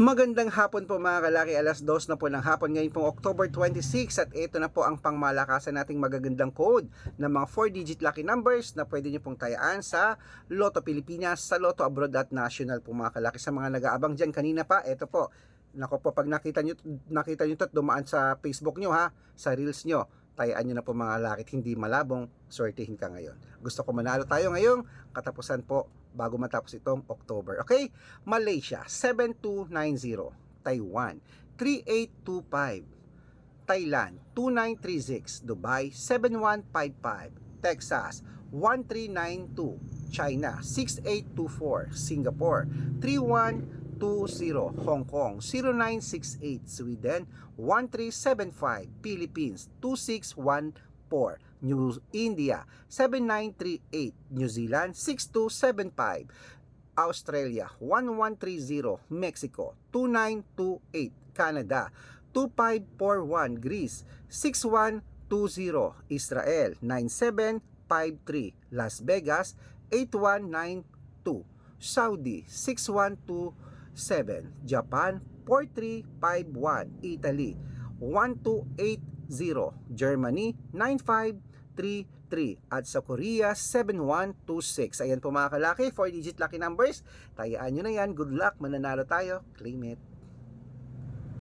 Magandang hapon po mga kalaki, alas 2 na po ng hapon. Ngayon pong October 26 at ito na po ang pangmalakasan nating magagandang code ng mga 4-digit lucky numbers na pwede nyo pong tayaan sa Lotto Pilipinas, sa Lotto Abroad at National po mga kalaki. Sa mga nag-aabang dyan kanina pa, ito po, Nako po, pag nakita nyo, nakita nyo to dumaan sa Facebook nyo ha, sa Reels nyo, tayaan nyo na po mga lakit, hindi malabong, swertihin ka ngayon. Gusto ko manalo tayo ngayong katapusan po bago matapos itong October. Okay? Malaysia, 7290. Taiwan, 3825. Thailand, 2936. Dubai, 7155. Texas, 1392. China, 6824. Singapore, 3120. Hong Kong, 0968. Sweden, 1375. Philippines, 2614. New India 7938 New Zealand 6275 Australia 1130 Mexico 2928 Canada 2541 Greece 6120 Israel 9753 Las Vegas 8192 Saudi 6127 Japan 4351 Italy 1280 Germany 9533 at sa Korea 7126 ayan po mga kalaki 4 digit lucky numbers. Tayaan nyo na yan. Good luck. Mananalo tayo. Claim it